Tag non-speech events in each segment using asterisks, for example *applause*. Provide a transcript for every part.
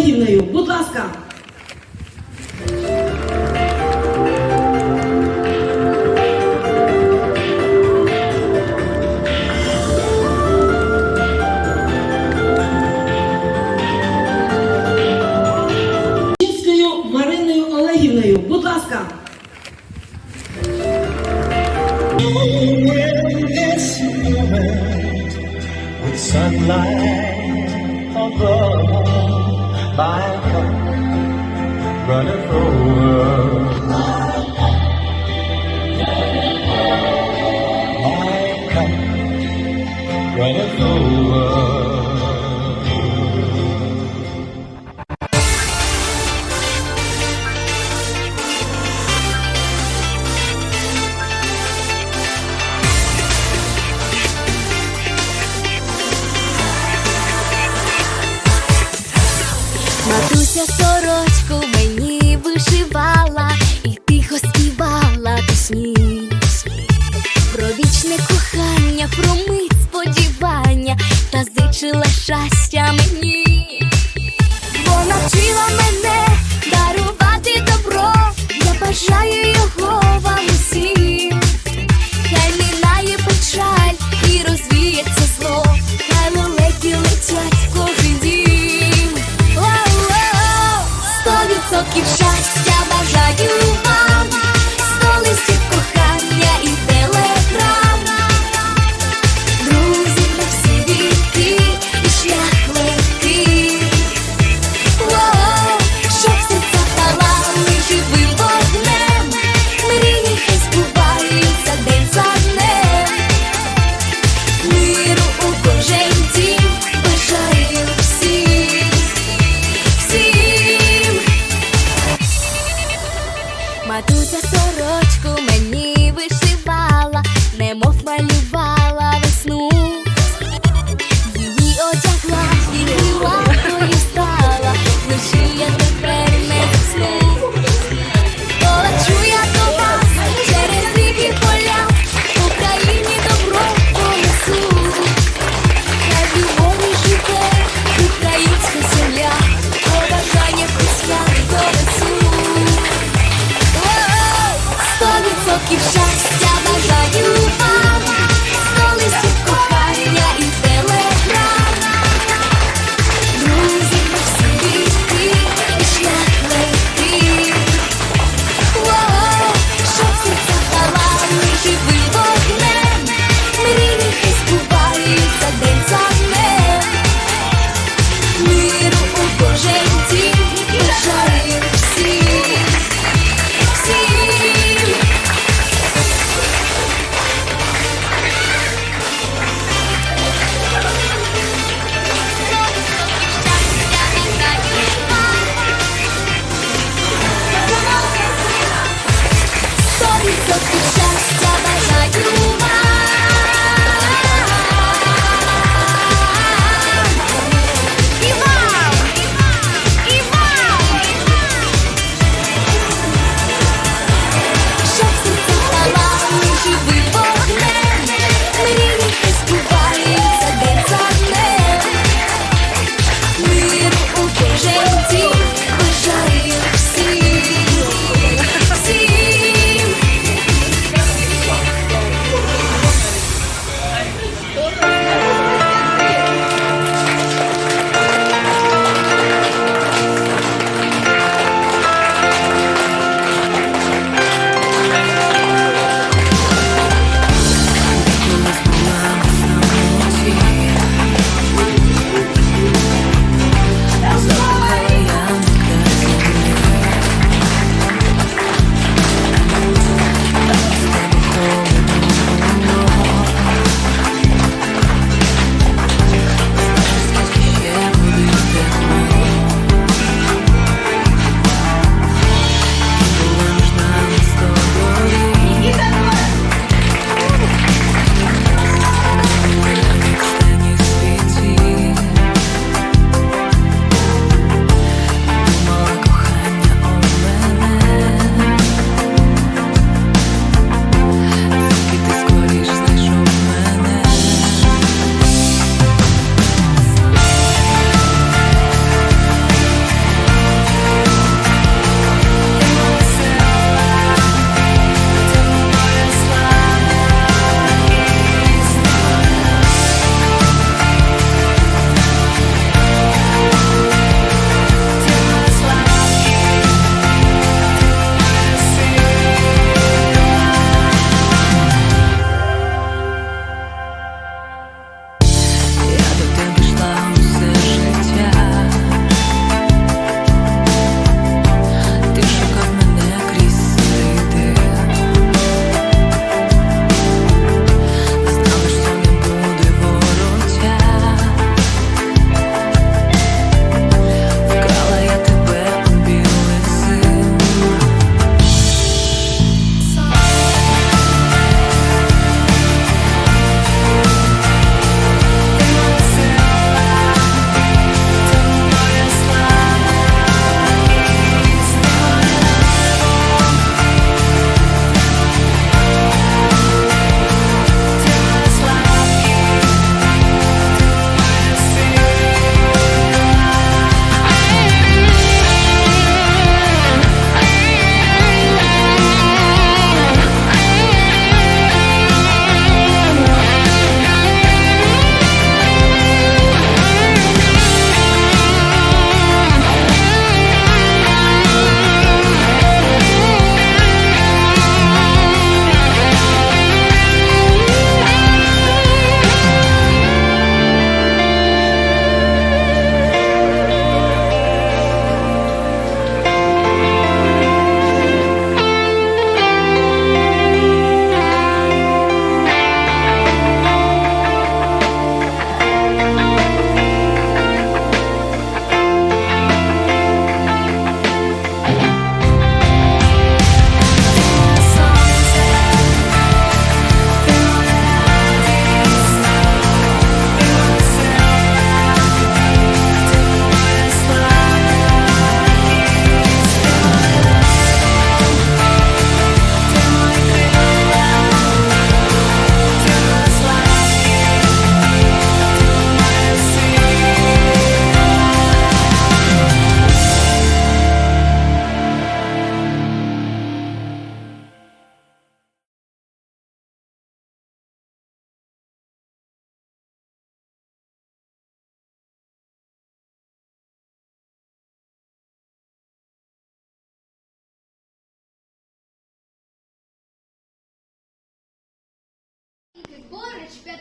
Олегівною. Будь ласка.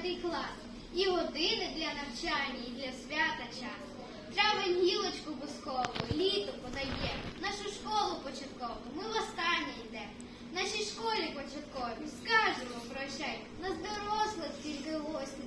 п'ятий клас. І години для навчання, і для свята час. Травень гілочку бускову, літо подає. Нашу школу початкову, ми в останнє йде. Нашій школі початкові скажемо прощай. Нас дорослих тільки гості.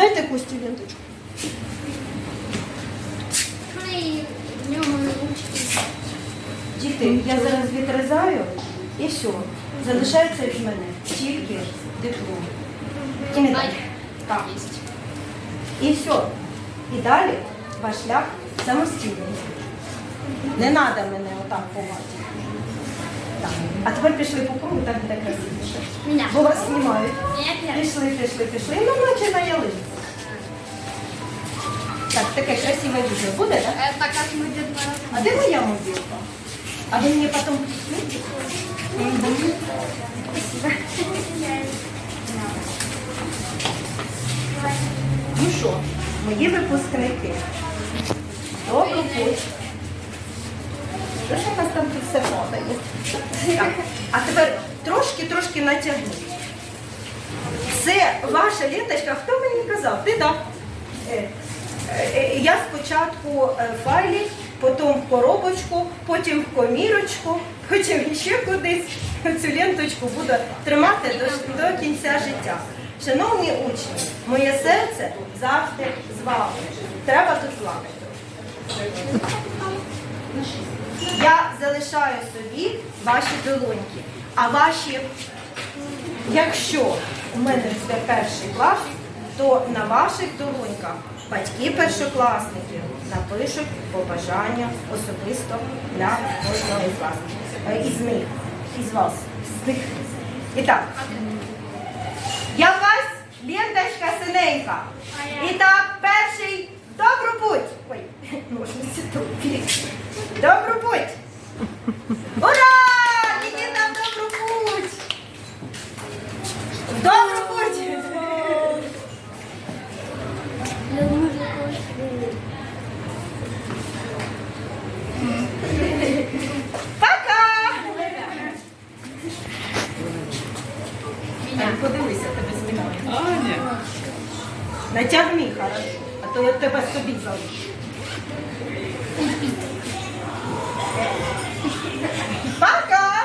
Костю ленточку. Діти, я зараз відрізаю і все. Залишається від мене тільки диплом. І медаль. Так. І все. І далі ваш шлях самостійний. Не треба мене отак ховати. Так. А тепер пішли по кругу, так буде красивіше. Бо вас знімають. Пішли, пішли, пішли. Ну, наче на ялинці. Так, таке красиве відео буде, так? Это как мы Дед Мороз. А де моя мобілка? А ви мені потім пришлите? Ну що, мої випускники. Добрий путь. У нас там тут все падає? Так, а тепер трошки-трошки натягніть. Це ваша ленточка. Хто мені казав? Ти так. Е, е, Я спочатку е, файлі, потім в коробочку, потім в комірочку, потім ще кудись цю ленточку буду тримати до, до кінця життя. Шановні учні, моє серце завжди з вами. Треба тут плакати. Я залишаю собі ваші долоньки, а ваші Якщо у мене це перший клас, то на ваших долоньках батьки першокласників напишуть побажання особисто для кожного із вас. Е, Із них, із вас. З них. І так. Якась ленточка синенька. І так, перший добру путь. Ой, *laughs* ножниці тупі. Добру путь. Ура! Іди там добру путь! Добру путь! Пока! Подивися, тебе знімають. Натягни хорошо, то я тебе собі залишу. Пока!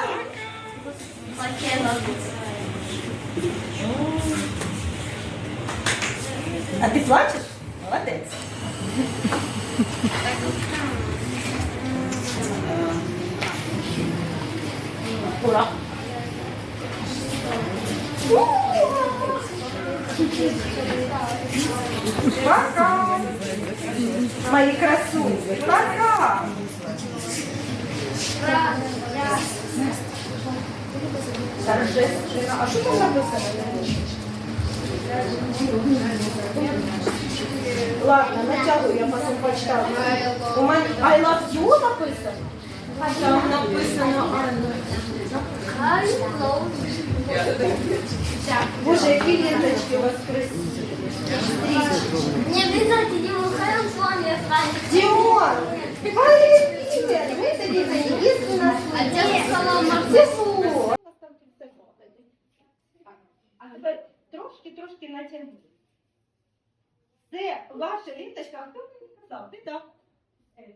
А ти плачеш? Молодець. Ура! Пока! Мои красуньки, пока! Торжественно. А що там написано? Ладно, натягую, я потім почитаю. У мене I love you написано? Там написано Анна. Боже, які ленточки у вас красиві. Не обязательно, Дима, хай он с вами останется. Привет! Мы. А! А тепер трошки-трошки натягніть. Це ваша літочка, а хто мені сказав? Ти так. Е,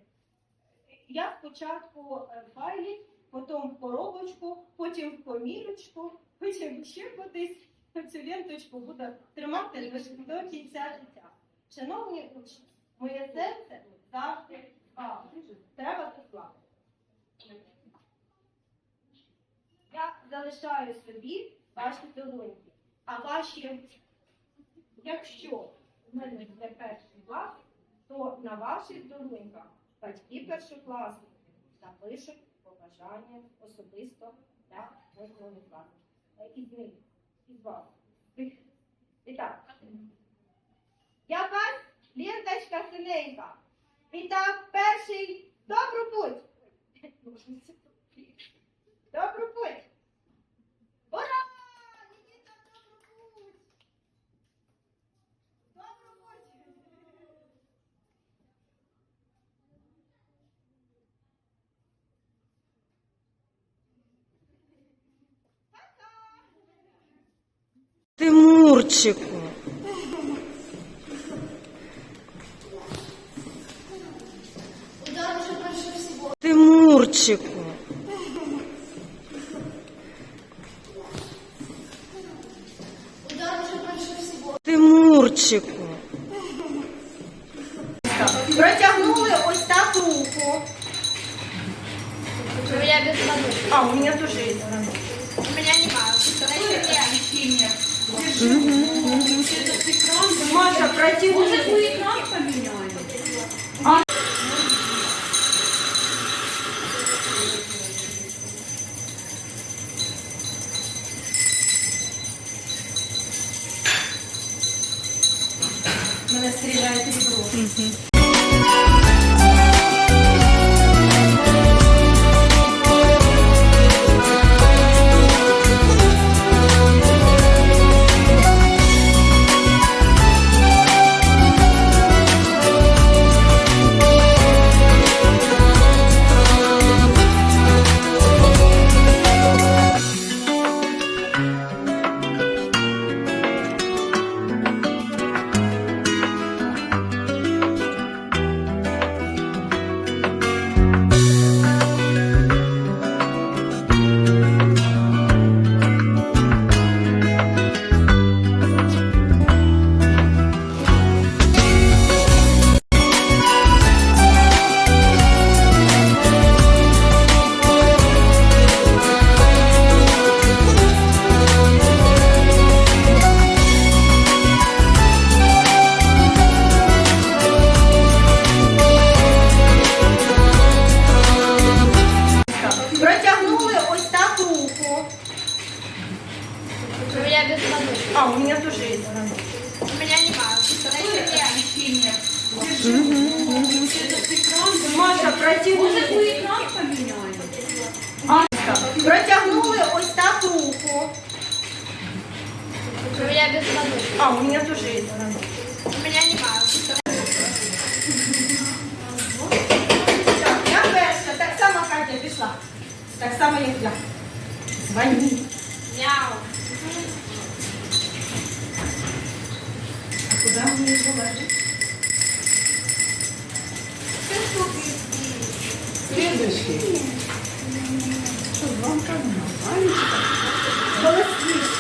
Я спочатку е, файлі, потім в коробочку, потім в комірочку, потім ще кудись цю ленточку буду тримати до до кінця життя. Шановні учні, моє серце завжди. Треба славити. Я залишаю собі ваші долоньки. А ваші, якщо в мене це перший клас, то на ваших долоньках батьки першокласники напишуть побажання особисто для кожного. Е, Із них, із вас. І так. Якась ленточка синенька. І так, перший добру путь. Добру путь. Ура! Артурчику. Тимурчику. Тимурчику. Протягнули ось так руку. Я без воды. А, у меня тоже есть. Маша, протяни. Без воды. А, у меня тоже есть. У меня немало. Маша, протяни. А, Протягнули ось так руку. У меня без воды. А, у меня тоже есть. У меня я перша, так само Катя пішла. Так само, як я. Звони. Куди мені її положити? Слідуючий. Що, вам там? Голосніше.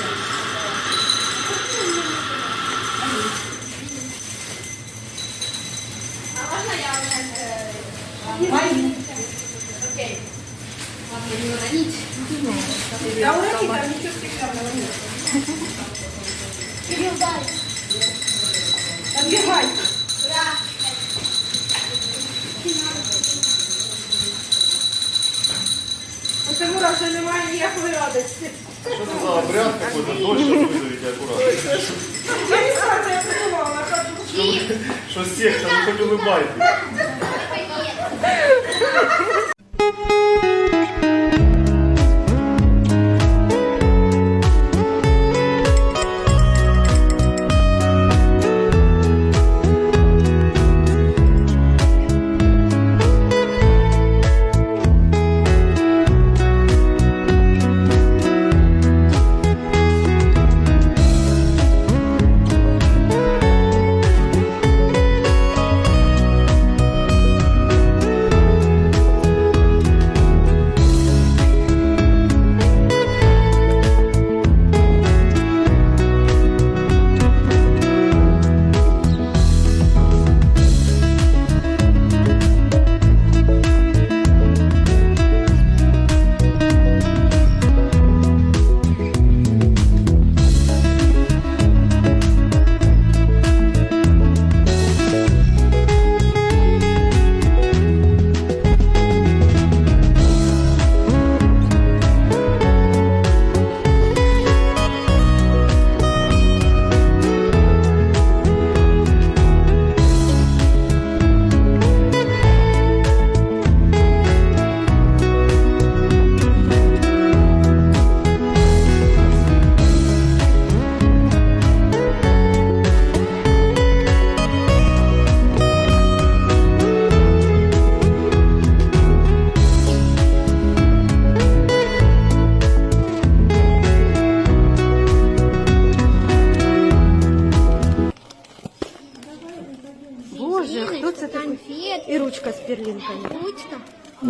І ручка з